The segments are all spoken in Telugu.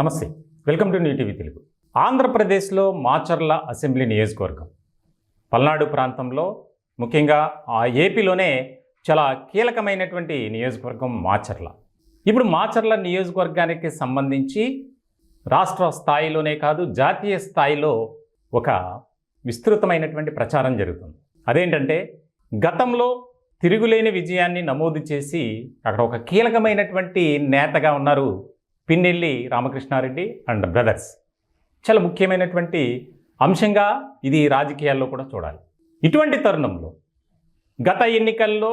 నమస్తే. Welcome to new TV Telugu. ఆంధ్రప్రదేశ్లో మాచర్ల అసెంబ్లీ నియోజకవర్గం. పల్నాడు ప్రాంతంలో ముఖ్యంగా ఆ ఏపీలోనే చాలా కీలకమైనటువంటి నియోజకవర్గం మాచర్ల. ఇప్పుడు మాచర్ల నియోజకవర్గానికి సంబంధించి రాష్ట్ర స్థాయిలోనే కాదు జాతీయ స్థాయిలో ఒక విస్తృతమైనటువంటి ప్రచారం జరుగుతుంది. అదేంటంటే గతంలో తిరుగులేని విజయాన్ని నమోదు చేసి అక్కడ ఒక కీలకమైనటువంటి నేతగా ఉన్నారు పిన్నెల్లి రామకృష్ణారెడ్డి అండ్ బ్రదర్స్. చాలా ముఖ్యమైనటువంటి అంశంగా ఇది రాజకీయాల్లో కూడా చూడాలి. ఇటువంటి తరుణంలో గత ఎన్నికల్లో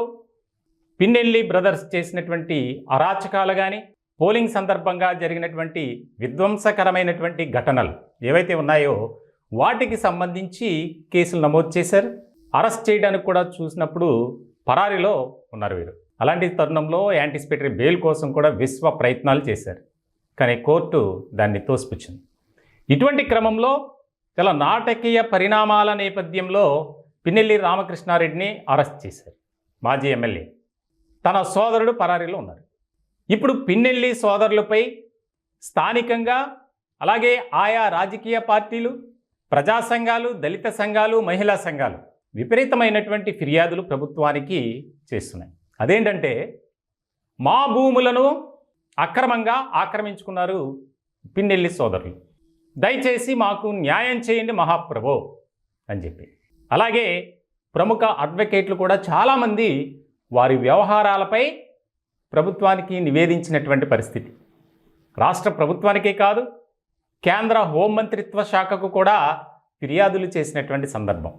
పిన్నెల్లి బ్రదర్స్ చేసినటువంటి అరాచకాలు కానీ పోలింగ్ సందర్భంగా జరిగినటువంటి విధ్వంసకరమైనటువంటి ఘటనలు ఏవైతే ఉన్నాయో వాటికి సంబంధించి కేసులు నమోదు చేశారు. అరెస్ట్ చేయడానికి కూడా చూసినప్పుడు పరారీలో ఉన్నారు వీరు. అలాంటి తరుణంలో యాంటిసిపేటరీ బెయిల్ కోసం కూడా విశ్వ ప్రయత్నాలు చేశారు. కానీ కోర్టు దాన్ని తోసిపుచ్చింది. ఇటువంటి క్రమంలో చాలా నాటకీయ పరిణామాల నేపథ్యంలో పిన్నెల్లి రామకృష్ణారెడ్డిని అరెస్ట్ చేశారు మాజీ ఎమ్మెల్యే. తన సోదరుడు పరారీలో ఉన్నారు. ఇప్పుడు పిన్నెల్లి సోదరులపై స్థానికంగా అలాగే ఆయా రాజకీయ పార్టీలు ప్రజా సంఘాలు దళిత సంఘాలు మహిళా సంఘాలు విపరీతమైనటువంటి ఫిర్యాదులు ప్రభుత్వానికి చేస్తున్నాయి. అదేంటంటే మా భూములను అక్రమంగా ఆక్రమించుకున్నారు పిన్నెల్లి సోదరులు. దయచేసి మాకు న్యాయం చేయండి మహాప్రభో అని చెప్పి. అలాగే ప్రముఖ అడ్వకేట్లు కూడా చాలామంది వారి వ్యవహారాలపై ప్రభుత్వానికి నివేదించినటువంటి పరిస్థితి. రాష్ట్ర ప్రభుత్వానికే కాదు కేంద్ర హోంమంత్రిత్వ శాఖకు కూడా ఫిర్యాదులు చేసినటువంటి సందర్భం.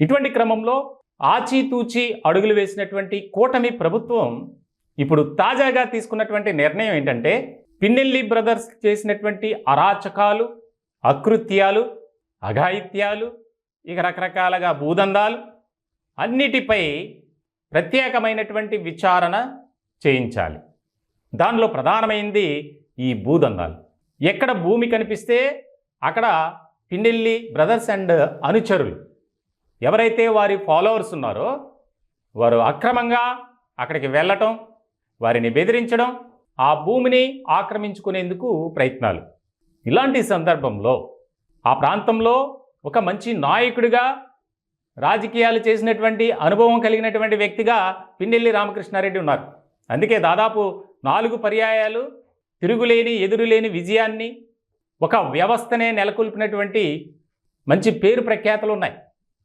ఇటువంటి క్రమంలో ఆచితూచి అడుగులు వేసినటువంటి కూటమి ప్రభుత్వం ఇప్పుడు తాజాగా తీసుకున్నటువంటి నిర్ణయం ఏంటంటే పిన్నెల్లి బ్రదర్స్ చేసినటువంటి అరాచకాలు అకృత్యాలు అఘాయిత్యాలు ఇక రకరకాలుగా భూదందాలు అన్నిటిపై ప్రత్యేకమైనటువంటి విచారణ చేయించాలి. దానిలో ప్రధానమైంది ఈ భూదందాలు. ఎక్కడ భూమి కనిపిస్తే అక్కడ పిన్నెల్లి బ్రదర్స్ అండ్ అనుచరులు. ఎవరైతే వారి ఫాలోవర్స్ ఉన్నారో వారు అక్రమంగా అక్కడికి వెళ్ళటం వారిని బెదిరించడం ఆ భూమిని ఆక్రమించుకునేందుకు ప్రయత్నాలు. ఇలాంటి సందర్భంలో ఆ ప్రాంతంలో ఒక మంచి నాయకుడిగా రాజకీయాలు చేసినటువంటి అనుభవం కలిగినటువంటి వ్యక్తిగా పిన్నెల్లి రామకృష్ణారెడ్డి ఉన్నారు. అందుకే దాదాపు నాలుగు పర్యాయాలు తిరుగులేని ఎదురులేని విజయాన్ని ఒక వ్యవస్థనే నెలకొల్పినటువంటి మంచి పేరు ప్రఖ్యాతలు ఉన్నాయి.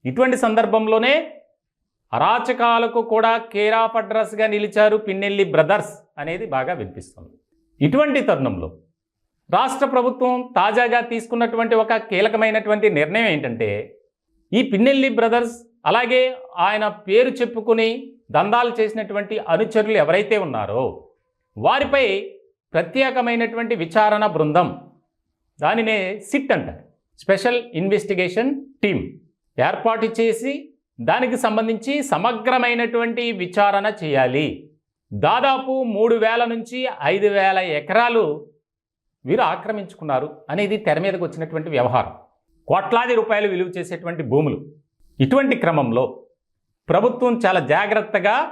ఇటువంటి సందర్భంలోనే అరాచకాలకు కూడా కేర్ అడ్రస్గా నిలిచారు పిన్నెల్లి బ్రదర్స్ అనేది బాగా వినిపిస్తుంది. ఇటువంటి తరుణంలో రాష్ట్ర ప్రభుత్వం తాజాగా తీసుకున్నటువంటి ఒక కీలకమైనటువంటి నిర్ణయం ఏంటంటే ఈ పిన్నెల్లి బ్రదర్స్ అలాగే ఆయన పేరు చెప్పుకుని దందాలు చేసినటువంటి అనుచరులు ఎవరైతే ఉన్నారో వారిపై ప్రత్యేకమైనటువంటి విచారణ బృందం. దానినే సిట్ అంటారు. స్పెషల్ ఇన్వెస్టిగేషన్ టీం ఏర్పాటు చేసి దానికి సంబంధించి సమగ్రమైనటువంటి విచారణ చేయాలి. దాదాపు మూడు వేల నుంచి ఐదు వేల ఎకరాలు వీరు ఆక్రమించుకున్నారు అనేది తెర మీదకు వచ్చినటువంటి వ్యవహారం. కోట్లాది రూపాయలు విలువ చేసేటువంటి భూములు. ఇటువంటి క్రమంలో ప్రభుత్వం చాలా జాగ్రత్తగా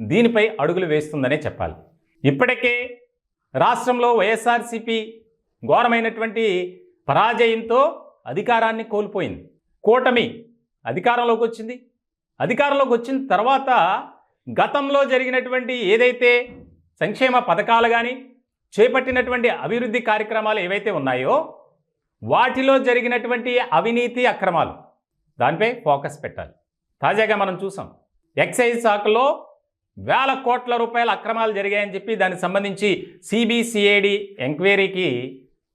దీనిపై అడుగులు వేస్తుందనే చెప్పాలి. ఇప్పటికే రాష్ట్రంలో వైఎస్ఆర్సిపి ఘోరమైనటువంటి పరాజయంతో అధికారాన్ని కోల్పోయింది. కూటమి అధికారంలోకి వచ్చింది అధికారంలోకి వచ్చిన తర్వాత గతంలో జరిగినటువంటి ఏదైతే సంక్షేమ పథకాలు కానీ చేపట్టినటువంటి అభివృద్ధి కార్యక్రమాలు ఏవైతే ఉన్నాయో వాటిలో జరిగినటువంటి అవినీతి అక్రమాలు దానిపై ఫోకస్ పెట్టాలి. తాజాగా మనం చూసాం ఎక్సైజ్ శాఖలో వేల కోట్ల రూపాయల అక్రమాలు జరిగాయని చెప్పి దానికి సంబంధించి సిబిసిఐడి ఎంక్వైరీకి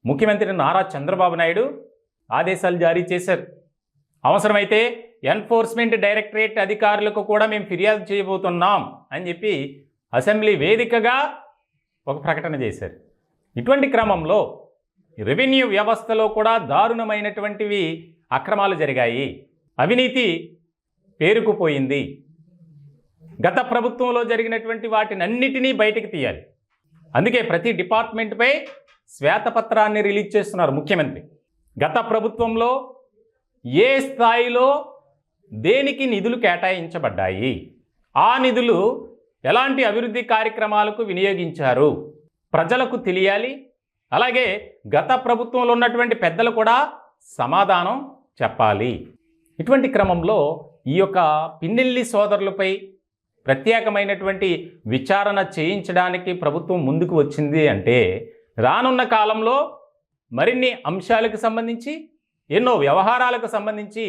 ముఖ్యమంత్రి నారా చంద్రబాబు నాయుడు ఆదేశాలు జారీ చేశారు. అవసరమైతే ఎన్ఫోర్స్మెంట్ డైరెక్టరేట్ అధికారులకు కూడా మేము ఫిర్యాదు చేయబోతున్నాం అని చెప్పి అసెంబ్లీ వేదికగా ఒక ప్రకటన చేశారు. ఇటువంటి క్రమంలో రెవెన్యూ వ్యవస్థలో కూడా దారుణమైనటువంటివి అక్రమాలు జరిగాయి. అవినీతి పేరుకుపోయింది. గత ప్రభుత్వంలో జరిగినటువంటి వాటినన్నిటినీ బయటకు తీయాలి. అందుకే ప్రతి డిపార్ట్మెంట్పై శ్వేతపత్రాన్ని రిలీజ్ చేస్తున్నారు ముఖ్యమంత్రి. గత ప్రభుత్వంలో ఏ స్థాయిలో దేనికి నిధులు కేటాయించబడ్డాయి? ఆ నిధులు ఎలాంటి అభివృద్ధి కార్యక్రమాలకు వినియోగించారు? ప్రజలకు తెలియాలి. అలాగే గత ప్రభుత్వంలో ఉన్నటువంటి పెద్దలు కూడా సమాధానం చెప్పాలి. ఇటువంటి క్రమంలో ఈ యొక్క పిన్నెల్లి సోదరులపై ప్రత్యేకమైనటువంటి విచారణ చేయించడానికి ప్రభుత్వం ముందుకు వచ్చింది అంటే రానున్న కాలంలో మరిన్ని అంశాలకు సంబంధించి ఎన్నో వ్యవహారాలకు సంబంధించి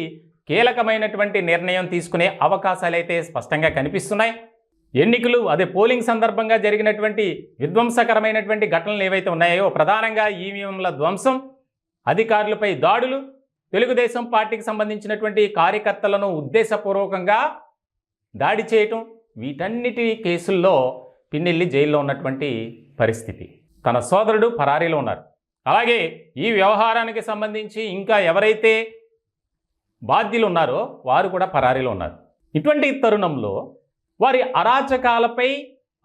కీలకమైనటువంటి నిర్ణయం తీసుకునే అవకాశాలైతే స్పష్టంగా కనిపిస్తున్నాయి. ఎన్నికలు అదే పోలింగ్ సందర్భంగా జరిగినటువంటి విధ్వంసకరమైనటువంటి ఘటనలు ఏవైతే ఉన్నాయో ప్రధానంగా ఈవీఎంల ధ్వంసం అధికారులపై దాడులు తెలుగుదేశం పార్టీకి సంబంధించినటువంటి కార్యకర్తలను ఉద్దేశపూర్వకంగా దాడి చేయటం వీటన్నిటి కేసుల్లో పిన్నెల్లి జైల్లో ఉన్నటువంటి పరిస్థితి. తన సోదరుడు పరారీలో ఉన్నారు. అలాగే ఈ వ్యవహారానికి సంబంధించి ఇంకా ఎవరైతే బాధ్యులు ఉన్నారో వారు కూడా పరారీలో ఉన్నారు. ఇటువంటి తరుణంలో వారి అరాచకాలపై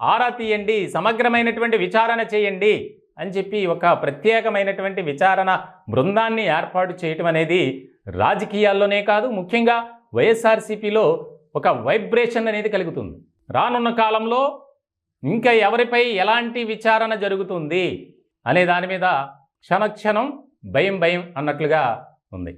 ఆరా తీయండి సమగ్రమైనటువంటి విచారణ చేయండి అని చెప్పి ఒక ప్రత్యేకమైనటువంటి విచారణ బృందాన్ని ఏర్పాటు చేయటం అనేది రాజకీయాల్లోనే కాదు ముఖ్యంగా వైఎస్ఆర్సీపీలో ఒక వైబ్రేషన్ అనేది కలుగుతుంది. రానున్న కాలంలో ఇంకా ఎవరిపై ఎలాంటి విచారణ జరుగుతుంది అనే దాని మీద క్షణక్షణం భయం భయం అన్నట్లుగా ఉంది.